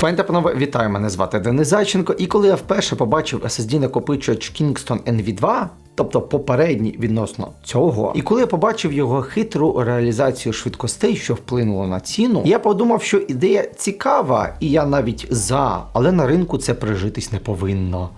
Пані та панове, вітаю, мене звати Денис Зайченко. І коли я вперше побачив SSD накопичувач Kingston NV2, тобто попередній відносно цього, і коли я побачив його хитру реалізацію швидкостей, що вплинуло на ціну, я подумав, що ідея цікава, і я навіть за, але на ринку це прижитись не повинно.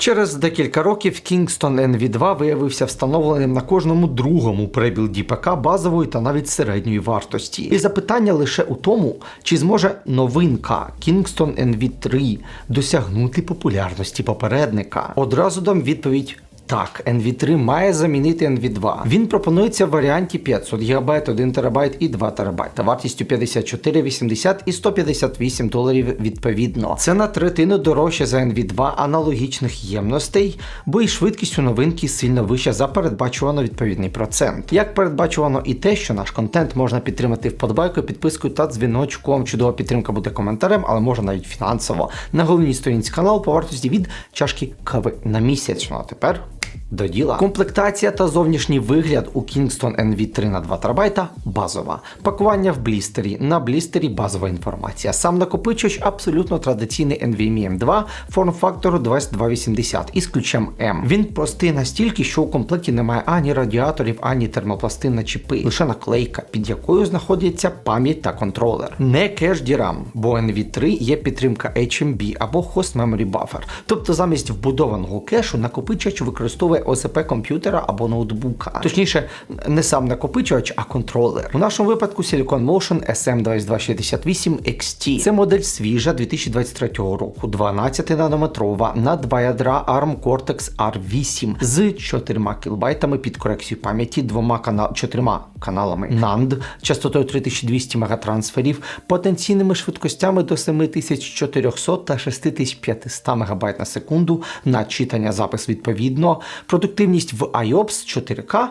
Через декілька років Kingston NV2 виявився встановленим на кожному другому пребілді ПК базової та навіть середньої вартості. І запитання лише у тому, чи зможе новинка Kingston NV3 досягнути популярності попередника. Одразу дам відповідь. Так, NV3 має замінити NV2. Він пропонується в варіанті 500 ГБ, 1 ТБ і 2 ТБ, вартістю 54,80 і 158 доларів відповідно. Це на третину дорожче за NV2 аналогічних ємностей, бо і швидкість у новинки сильно вища за передбачувано відповідний процент. Як передбачувано і те, що наш контент можна підтримати вподобайкою, підпискою та дзвіночком. Чудова підтримка буде коментарем, але можна навіть фінансово. На головній сторінці каналу по вартості від чашки кави на місяць. Ну а тепер. До діла. Комплектація та зовнішній вигляд у Kingston NV3 на 2 ТБ базова. Пакування в блістері. На блістері базова інформація. Сам накопичувач абсолютно традиційний NVMe M2 форм-фактору 2280 із ключем M. Він простий настільки, що у комплекті немає ані радіаторів, ані термопластин на чіпи, лише наклейка, під якою знаходиться пам'ять та контролер. Не кеш DRAM, бо NV3 є підтримка HMB або Host Memory Buffer. Тобто замість вбудованого кешу накопичувач використовує ОСП комп'ютера або ноутбука. Точніше, не сам накопичувач, а контролер. У нашому випадку Silicon Motion SM2268 XT. Це модель свіжа 2023 року, 12 нанометрова на 2 ядра ARM Cortex R8 з 4 кілбайтами під корекцію пам'яті, двома канал 4 каналами NAND, частотою 3200 мегатрансферів, потенційними швидкостями до 7400 та 6500 МБ на секунду на читання запис відповідно, продуктивність в IOPS 4К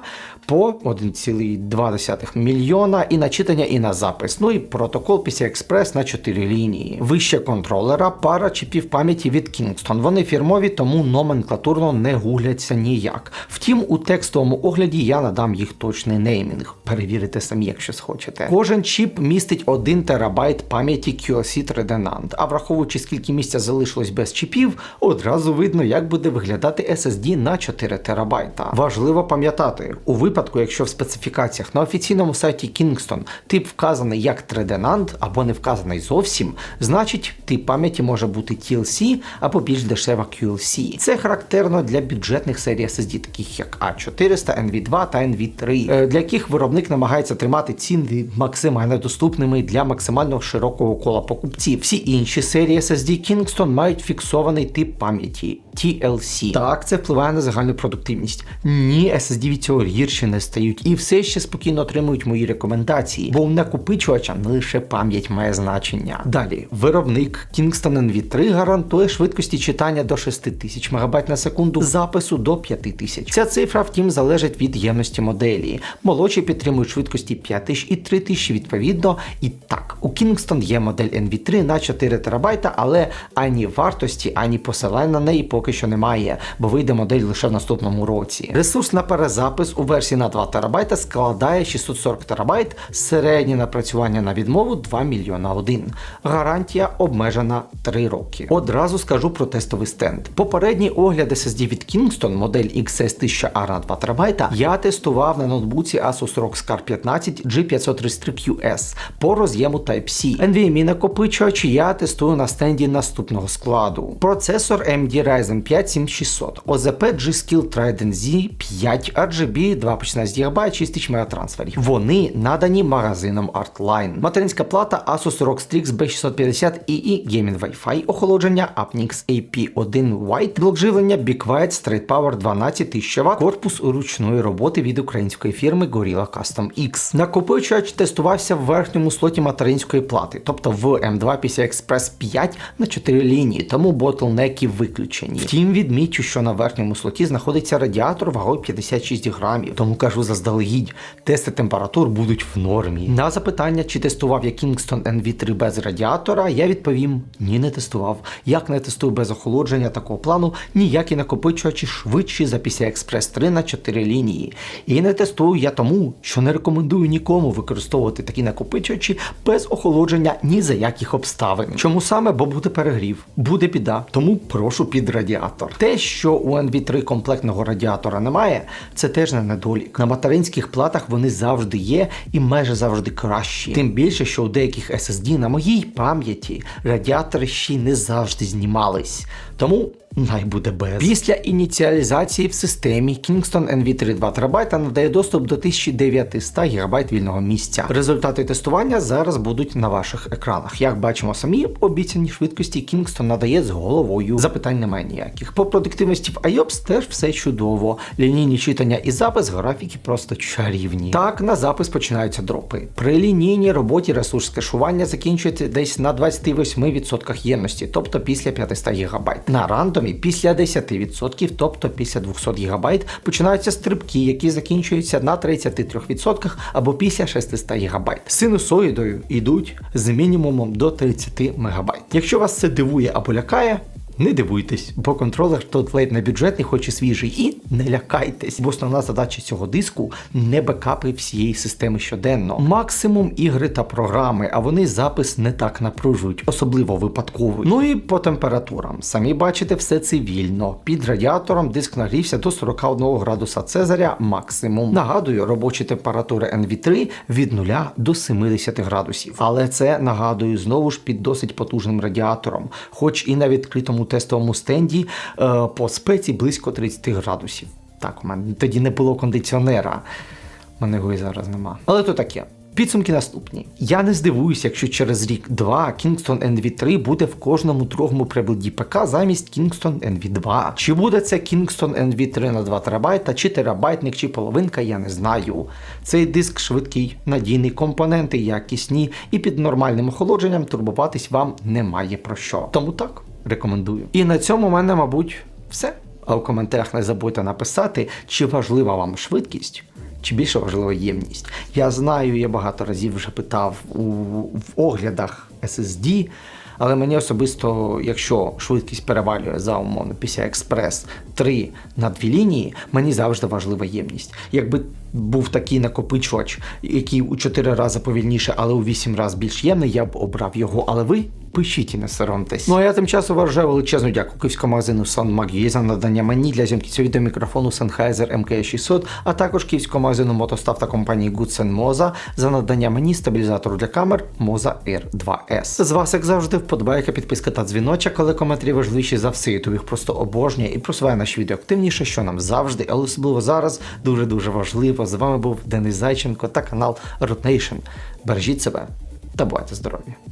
по 1,2 мільйона і на читання, і на запис. Ну і протокол PCI Express на 4 лінії. Вище контролера, пара чіпів пам'яті від Kingston. Вони фірмові, тому номенклатурно не гугляться ніяк. Втім, у текстовому огляді я надам їх точний неймінг. Перевірите самі, якщо схочете. Кожен чіп містить 1 терабайт пам'яті QLC 3D NAND, а враховуючи скільки місця залишилось без чіпів, одразу видно, як буде виглядати SSD на 4 терабайта. Важливо пам'ятати, у випадку, якщо в специфікаціях на офіційному сайті Kingston тип вказаний як 3D NAND або не вказаний зовсім, значить тип пам'яті може бути TLC або більш дешева QLC. Це характерно для бюджетних серій SSD, таких як A400, NV2 та NV3, е, для яких виробник намагається тримати ціни максимально доступними для максимально широкого кола покупців. Всі інші серії SSD Kingston мають фіксований тип пам'яті TLC. Так, це впливає на загальну продуктивність. Ні, SSD від цього гірше не стають і все ще спокійно отримують мої рекомендації, бо у накопичувача не лише пам'ять має значення. Далі, виробник Kingston NV3 гарантує швидкості читання до 6000 МБ на секунду, запису до 5000. Ця цифра, втім, залежить від ємності моделі. Молодші підтримують швидкості 5000 і 3000 відповідно. І так, у Kingston є модель NV3 на 4 ТБ, але ані вартості, ані посилань на неї поки що немає, бо вийде модель лише в наступному році. Ресурс на перезапис у версії на 2 ТБ складає 640 ТБ, середнє напрацювання на відмову 2 мільйона 1. Гарантія обмежена 3 роки. Одразу скажу про тестовий стенд. Попередній огляд SSD від Kingston, модель XS 1000R на 2 ТБ, я тестував на ноутбуці Asus ROG Scar 15 G533QS по роз'єму Type-C. NVMe накопичувач я тестую на стенді наступного складу. Процесор AMD Ryzen 5 7600, OZP G-Skill Trident Z 5 RGB 2.16 ГБ 6000 мегатрансферів. Вони надані магазином Artline. Материнська плата Asus ROG Strix B650 EE Gaming Wi-Fi, охолодження Apnix AP1 White, блок живлення White Straight Power 12 тисяч Вт, корпус ручної роботи від української фірми Gorilla Custom X. Накопичувач тестувався в верхньому слоті материнської плати, тобто в M2 PCI Express 5 на 4 лінії, тому ботлнеки виключені. Втім, відмічу, що на верхньому слоті знаходиться радіатор вагою 56 грамів. Тому кажу заздалегідь, тести температур будуть в нормі. На запитання, чи тестував я Kingston NV3 без радіатора, я відповім: ні, не тестував. Як не тестую без охолодження такого плану, ніякі накопичувачі швидші за PCI Express 3 на 4 лінії. І не тестую я тому, що не рекомендую нікому використовувати такі накопичувачі без охолодження ні за яких обставин. Чому саме? Бо буде перегрів, буде біда, тому прошу під радіатор. Те, що у NV3 комплектного радіатора немає, це теж не недолік. На материнських платах вони завжди є і майже завжди кращі. Тим більше, що у деяких SSD на моїй пам'яті радіатори ще не завжди знімались. Тому най буде без. Після ініціалізації в системі Kingston NV3 2 ТБ надає доступ до 1900 ГБ вільного місця. Результати тестування зараз будуть на ваших екранах. Як бачимо самі, обіцяні швидкості Kingston надає з головою. Запитань немає ніяких. По продуктивності в IOPS теж все чудово. Лінійні читання і запис графіки просто чарівні. Так, на запис починаються дропи. При лінійній роботі ресурс кешування закінчується десь на 28% ємності, тобто після 500 ГБ. На рандомі після 10%, тобто після 200 ГБ, починаються стрибки, які закінчуються на 33% або після 600 ГБ. Синусоїдою йдуть з мінімумом до 30 МБ. Якщо вас це дивує або лякає, не дивуйтесь, бо контролер тут ледь не бюджетний, хоч і свіжий, і не лякайтесь, бо основна задача цього диску не бекапи всієї системи щоденно. Максимум ігри та програми, а вони запис не так напружують, особливо випадковий. Ну і по температурам. Самі бачите, все цивільно. Під радіатором диск нагрівся до 41 градуса Цезаря максимум. Нагадую, робочі температури NV3 від 0 до 70 градусів. Але це нагадую знову ж під досить потужним радіатором, хоч і на відкритому тестовому стенді е, по спеці близько 30 градусів. Так, у мене тоді не було кондиціонера. У мене його і зараз нема. Але то таке. Підсумки наступні. Я не здивуюся, якщо через рік-два Kingston NV3 буде в кожному другому прибуді ПК замість Kingston NV2. Чи буде це Kingston NV3 на 2 ТБ, чи терабайтник, чи половинка, я не знаю. Цей диск швидкий, надійний, компоненти якісні, і під нормальним охолодженням турбуватись вам немає про що. Тому так, рекомендую. І на цьому в мене, мабуть, все. А у коментарях не забудьте написати, чи важлива вам швидкість. Чи більше важлива ємність? Я знаю, я багато разів вже питав у, в оглядах SSD, але мені особисто, якщо швидкість перевалює за умовно PCI Express 3 на дві лінії, мені завжди важлива ємність. Якби був такий накопичувач, який у 4 рази повільніше, але у 8 разів більш ємний, я б обрав його. Але ви пишіть і не соромтесь. Ну а я тим часом вважаю величезну дякую київському магазину SunMag за надання мені для зйомки цього відеомікрофону Sennheiser MK600, а також київському магазину Мотостав та компанії Goodsen Moza за надання мені стабілізатору для камер Moza R2S. З вас, як завжди, вподобайка, підписка та дзвіночок, але коментарі важливіші за все, YouTube їх просто обожнює і просуває наші відео активніше, що нам завжди, але особливо зараз дуже-дуже важливо. З вами був Денис Зайченко та канал Rotation. Бережіть себе та бувайте здорові!